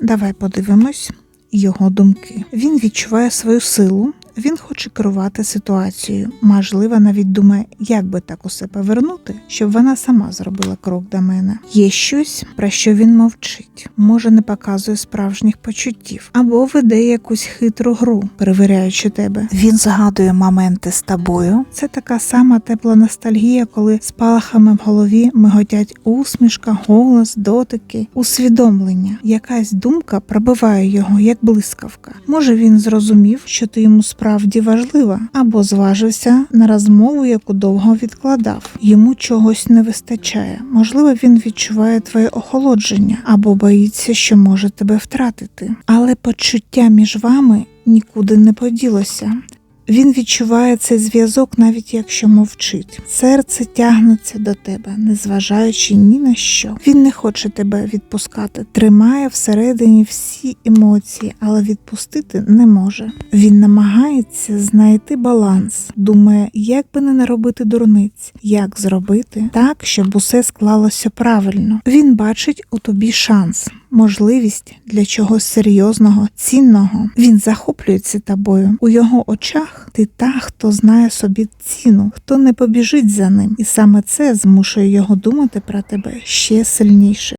давай подивимось його думки. Він відчуває свою силу. Він хоче керувати ситуацією. Можливо, навіть думає, як би так усе повернути, щоб вона сама зробила крок до мене. Є щось, про що він мовчить, може не показує справжніх почуттів, або веде якусь хитру гру, перевіряючи тебе. Він згадує моменти з тобою. Це така сама тепла ностальгія, коли спалахами в голові миготять усмішка, голос, дотики, усвідомлення. Якась думка пробиває його як блискавка. Може він зрозумів, що ти йому справді важлива, або зважився на розмову, яку довго відкладав. Йому чогось не вистачає. Можливо, він відчуває твоє охолодження або боїться, що може тебе втратити. Але почуття між вами нікуди не поділося. Він відчуває цей зв'язок, навіть якщо мовчить. Серце тягнеться до тебе, незважаючи ні на що. Він не хоче тебе відпускати, тримає всередині всі емоції, але відпустити не може. Він намагається знайти баланс, думає, як би не наробити дурниць, як зробити так, щоб усе склалося правильно. Він бачить у тобі шанс. Можливість для чогось серйозного, цінного. Він захоплюється тобою. У його очах ти та, хто знає собі ціну, хто не побіжить за ним, і саме це змушує його думати про тебе ще сильніше.